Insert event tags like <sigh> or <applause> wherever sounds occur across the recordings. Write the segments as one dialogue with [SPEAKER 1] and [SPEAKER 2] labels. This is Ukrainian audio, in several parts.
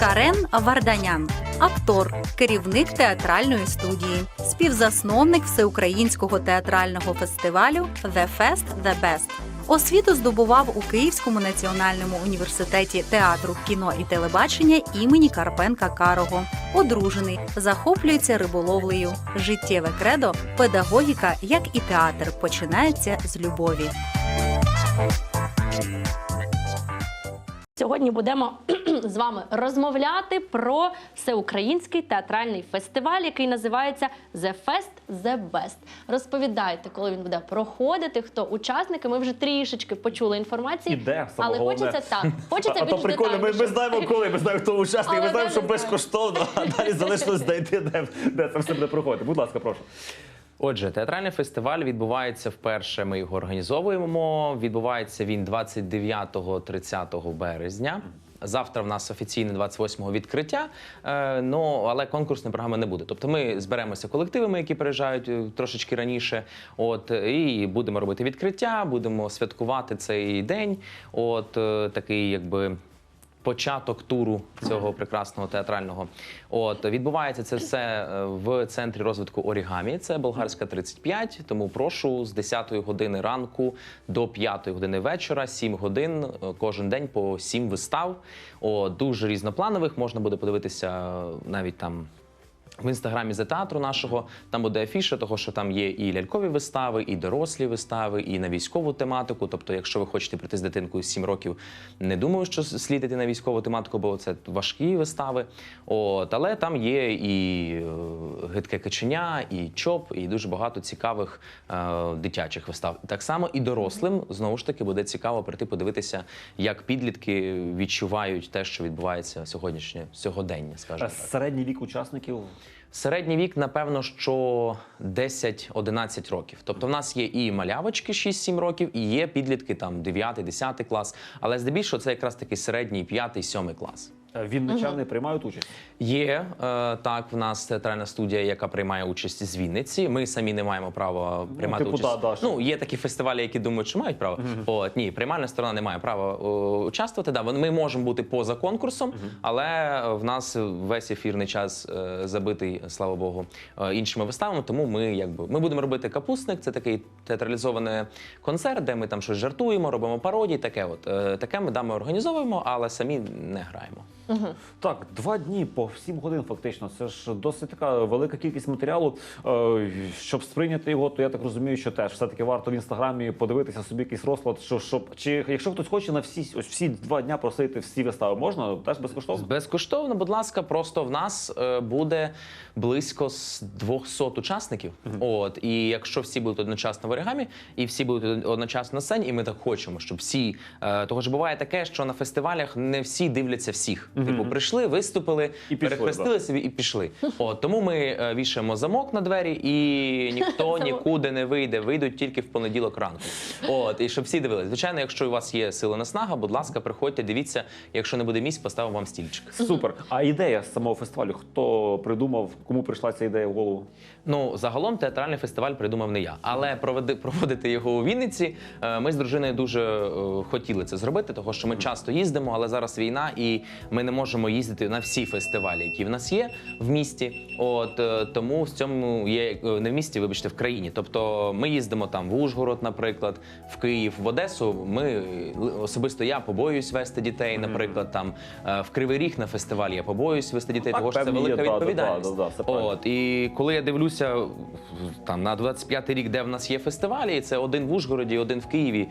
[SPEAKER 1] Карен Варданян, актор, керівник театральної студії, співзасновник всеукраїнського театрального фестивалю The Fest The Best. Освіту здобував у Київському національному університеті театру, кіно і телебачення імені Карпенка Карого. Одружений, захоплюється риболовлею. Життєве кредо, педагогіка, як і театр, починається з любові.
[SPEAKER 2] Сьогодні будемо <clears throat> з вами розмовляти про всеукраїнський театральний фестиваль, який називається The Fest The Best. Розповідайте, коли він буде проходити, хто учасники. Ми вже трішечки почули інформації,
[SPEAKER 3] І де,
[SPEAKER 2] але
[SPEAKER 3] головне.
[SPEAKER 2] хочеться так. <laughs> Хочеться
[SPEAKER 3] а то
[SPEAKER 2] більш
[SPEAKER 3] прикольно, ми, ми знаємо, коли ми знаємо, хто учасник,
[SPEAKER 2] Але
[SPEAKER 3] ми знаємо, що безкоштовно, <laughs> а далі залишилось знайти, де, де це все буде проходити. Будь ласка, прошу.
[SPEAKER 4] Отже, театральний фестиваль відбувається вперше. Ми його організовуємо. Відбувається він 29-30 березня. Завтра в нас офіційне 28-го відкриття, е, ну але конкурсної програми не буде. Тобто ми зберемося колективами, які приїжджають е, трошечки раніше. От і будемо робити відкриття, будемо святкувати цей день. От е, такий, якби початок туру цього прекрасного театрального. От відбувається це все е, в центрі розвитку орігамі. Це болгарська 35, Тому прошу з 10 години ранку до 5 години вечора, 7 годин е, кожен день по 7 вистав. О, дуже різнопланових. Можна буде подивитися е, навіть там. В інстаграмі за театру нашого там буде афіша, того що там є і лялькові вистави, і дорослі вистави, і на військову тематику. Тобто, якщо ви хочете прийти з дитинкою 7 років, не думаю, що слід іти на військову тематику, бо це важкі вистави. От але там є і е, гидке каченя, і чоп, і дуже багато цікавих е, дитячих вистав. Так само і дорослим знову ж таки буде цікаво прийти подивитися, як підлітки відчувають те, що відбувається сьогоднішнє сьогодення, скажімо так.
[SPEAKER 3] Середній вік учасників.
[SPEAKER 4] Середній вік, напевно, що 10-11 років. Тобто, в нас є і малявочки 6-7 років, і є підлітки там 9-10 клас. Але здебільшого це якраз такий середній 5-7 клас.
[SPEAKER 3] Е, Вінничани приймають участь.
[SPEAKER 4] Є е, так, в нас театральна студія, яка приймає участь з Вінниці. Ми самі не маємо права приймати
[SPEAKER 3] типу,
[SPEAKER 4] участь.
[SPEAKER 3] да, да,
[SPEAKER 4] ну є такі фестивалі, які думають, що мають право. От ні, приймальна сторона не має права е, участвувати. Да, вони- ми можемо бути поза конкурсом, але в нас весь ефірний час е, забитий, слава Богу, е, іншими виставами. Тому ми якби ми будемо робити капустник. Це такий театралізований концерт, де ми там щось жартуємо, робимо пародії. Таке, от Е, таке ми да, ми організовуємо, але самі не граємо.
[SPEAKER 3] Так, два дні по 7 годин фактично. Це ж досить така велика кількість матеріалу. Е, Щоб сприйняти його, то я так розумію, що теж все-таки варто в інстаграмі подивитися собі якийсь розклад. Що, щоб, чи якщо хтось хоче на всі ось всі два дня просити всі вистави, можна теж безкоштовно?
[SPEAKER 4] Безкоштовно, будь ласка, просто в нас е, буде близько з 200 учасників. От і якщо всі будуть одночасно в оригамі, і всі будуть одночасно на сцені, і ми так хочемо, щоб всі е, того ж буває таке, що на фестивалях не всі дивляться всіх. Типу, прийшли, виступили,
[SPEAKER 3] І пішли,
[SPEAKER 4] перехрестилися і пішли. От тому ми е, вішаємо замок на двері, і <laughs> ніхто нікуди не вийде. Вийдуть тільки в понеділок ранку. От і щоб всі дивились. Звичайно, якщо у вас є сила наснага, будь ласка, приходьте, дивіться. Якщо не буде місць, поставимо вам стільчик.
[SPEAKER 3] Супер. А ідея з самого фестивалю? Хто придумав, кому прийшла ця ідея в голову?
[SPEAKER 4] Ну, загалом театральний фестиваль придумав не я, але проведи, проводити його у Вінниці. е, Ми з дружиною дуже е, хотіли це зробити, тому що ми часто їздимо, але зараз війна, і ми не можемо їздити на всі фестивалі, які в нас є в місті. От е, тому в цьому є е, не в місті, вибачте, в країні. Тобто ми їздимо там в Ужгород, наприклад, в Київ, в Одесу. Ми е, особисто я побоююсь вести дітей, наприклад, там в Кривий Ріг на фестивалі я побоююсь вести дітей,
[SPEAKER 3] Так,
[SPEAKER 4] тому що це
[SPEAKER 3] певні є,
[SPEAKER 4] велика
[SPEAKER 3] да, да, да,
[SPEAKER 4] відповідальність.
[SPEAKER 3] да.
[SPEAKER 4] От і коли я дивлюся там на 25-й рік, де в нас є фестивалі, і це один в Ужгороді, один в Києві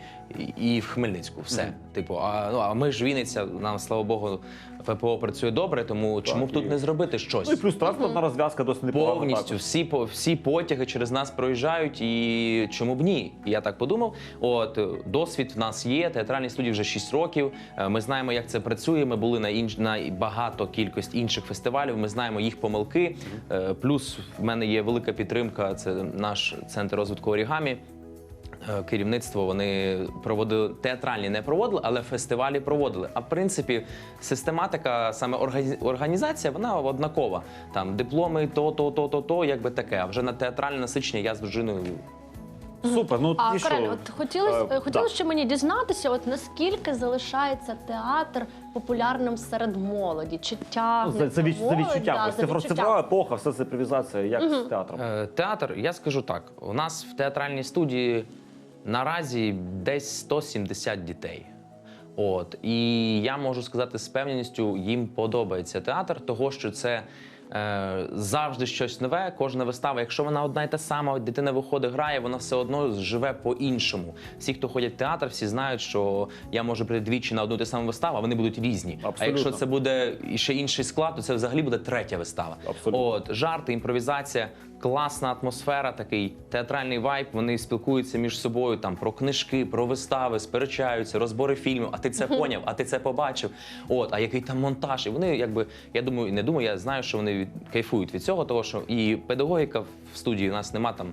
[SPEAKER 4] і- в Хмельницьку. Все. Типу, а ну а ми ж Вінниця, нам слава Богу, ППО працює добре, тому чому б
[SPEAKER 3] і-
[SPEAKER 4] тут не зробити щось?
[SPEAKER 3] Ну і плюс транспортна розв'язка досить непогана.
[SPEAKER 4] Повністю
[SPEAKER 3] також.
[SPEAKER 4] всі по- всі потяги через нас проїжджають, і чому б ні? І Я так подумав. От е, досвід в нас є. Театральній студії вже 6 років. Е, Ми знаємо, як це працює. Ми були на інш на багато кількість інших фестивалів. Ми знаємо їх помилки. Е, Плюс в мене є велика підтримка. Це наш центр розвитку орігамі. Е, Керівництво вони проводили театральні не проводили, але фестивалі проводили. А в принципі, систематика, саме органі- організація, вона однакова. Там дипломи, то, то, то, то, то, якби таке. А вже на театральне насичення я з дружиною
[SPEAKER 3] Супер. Ну
[SPEAKER 2] А
[SPEAKER 3] і що?
[SPEAKER 2] Карен, от хотілося
[SPEAKER 3] Е,
[SPEAKER 2] хотілося
[SPEAKER 3] да.
[SPEAKER 2] ще мені дізнатися, от наскільки залишається театр популярним серед молоді? Чи
[SPEAKER 3] Ну,
[SPEAKER 2] тягне
[SPEAKER 3] це, це, від, це відчуття.
[SPEAKER 2] Да,
[SPEAKER 3] Ось
[SPEAKER 2] за.
[SPEAKER 3] Цифрова епоха, все це привізація, як з театром.
[SPEAKER 4] Е, Театр, я скажу так: у нас в театральній студії наразі десь 170 дітей. От і я можу сказати з певністю, їм подобається театр, того що це. Е, завжди щось нове. Кожна вистава, якщо вона одна і та сама, дитина виходить, грає, вона все одно живе по-іншому. Всі, хто ходять в театр, всі знають, що я можу прийти двічі на одну ту саму виставу, а вони будуть різні. А якщо це буде ще інший склад, то це взагалі буде третя вистава.
[SPEAKER 3] Абсолютно.
[SPEAKER 4] От жарти, імпровізація, класна атмосфера, такий театральний вайб. Вони спілкуються між собою там про книжки, про вистави, сперечаються, розбори фільмів. А ти це поняв, а ти це побачив. От, а який там монтаж? І вони, якби я думаю, не думаю, я знаю, що вони від, кайфують від цього, того що і педагогіка в студії у нас нема там.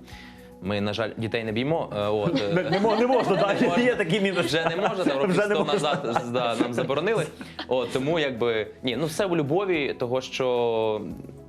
[SPEAKER 4] Ми, на жаль, дітей не б'ємо. е, От, е,
[SPEAKER 3] Не, не, можна, так,
[SPEAKER 4] можна.
[SPEAKER 3] є такий мінус.
[SPEAKER 4] вже не можна, там років
[SPEAKER 3] Вже не можна.
[SPEAKER 4] назад да, нам заборонили. От, тому якби ні, ну все в любові, того що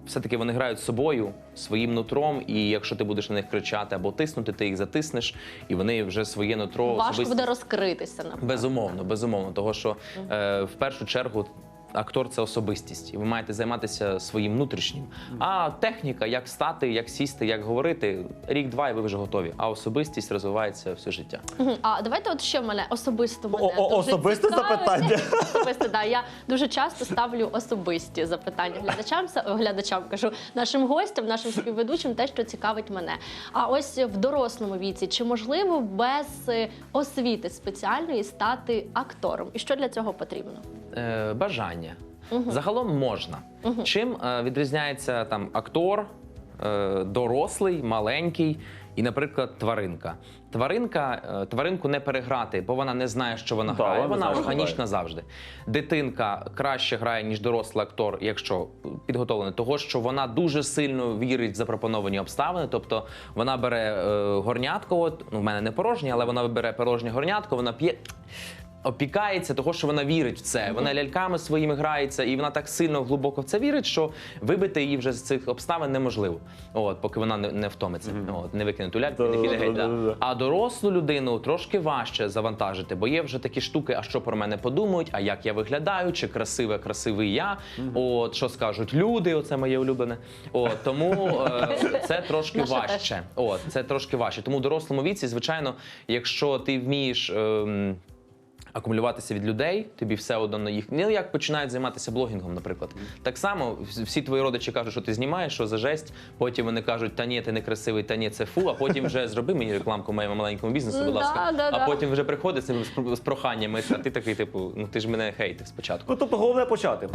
[SPEAKER 4] все-таки вони грають з собою, своїм нутром, і якщо ти будеш на них кричати або тиснути, ти їх затиснеш, і вони вже своє нутро
[SPEAKER 2] Важко
[SPEAKER 4] особисто-
[SPEAKER 2] буде розкритися напевно.
[SPEAKER 4] Безумовно, безумовно, того що е, в першу чергу. Актор це особистість, і ви маєте займатися своїм внутрішнім. А техніка, як стати, як сісти, як говорити, рік-два, і ви вже готові. А особистість розвивається все життя.
[SPEAKER 2] Мгм. А давайте от ще в мене особисто мене
[SPEAKER 3] О- о-
[SPEAKER 2] дуже
[SPEAKER 3] особисте
[SPEAKER 2] цікавить.
[SPEAKER 3] запитання? <laughs>
[SPEAKER 2] Особисте, да. Я дуже часто ставлю особисті запитання глядачам, са- глядачам кажу нашим гостям, нашим співведучим, те, що цікавить мене. А ось в дорослому віці, чи можливо без е, освіти спеціальної стати актором? І що для цього потрібно?
[SPEAKER 4] Е, бажання. Загалом можна. Чим е, відрізняється там актор, е, дорослий, маленький і, наприклад, тваринка. Тваринка, е, тваринку не переграти, бо вона не знає, що вона
[SPEAKER 3] Да,
[SPEAKER 4] грає.
[SPEAKER 3] вона не
[SPEAKER 4] Вона
[SPEAKER 3] знає, що
[SPEAKER 4] органічна
[SPEAKER 3] грає.
[SPEAKER 4] завжди. Дитинка краще грає, ніж дорослий актор, якщо підготовлений, того що вона дуже сильно вірить в запропоновані обставини. Тобто вона бере е, горнятко, от, ну в мене не порожнє, але вона бере порожнє горнятко, вона п'є. Опікається того, що вона вірить в це. Вона ляльками своїми грається, і вона так сильно глибоко в це вірить, що вибити її вже з цих обставин неможливо. От, поки вона не, не втомиться, от, не викине ту ляльку, не піде геть. да. А дорослу людину трошки важче завантажити, бо є вже такі штуки, а що про мене подумають, а як я виглядаю, чи красиве, красивий я. От що скажуть люди, оце моє улюблене. От тому е, це трошки важче. От це трошки важче. Тому в дорослому віці, звичайно, якщо ти вмієш. ем, Акумулюватися від людей, тобі все одно на їх. Ну як починають займатися блогінгом, наприклад. Так само всі твої родичі кажуть, що ти знімаєш, що за жесть. Потім вони кажуть, та ні, ти не красивий, та ні, це фу. А потім вже зроби мені рекламку моєму маленькому бізнесу, будь
[SPEAKER 2] Да,
[SPEAKER 4] ласка.
[SPEAKER 2] да,
[SPEAKER 4] а
[SPEAKER 2] да.
[SPEAKER 4] потім вже приходить з, з, з проханнями, а ти такий, типу, ну ти ж мене хейтив спочатку.
[SPEAKER 3] Ну, тобто головне почати.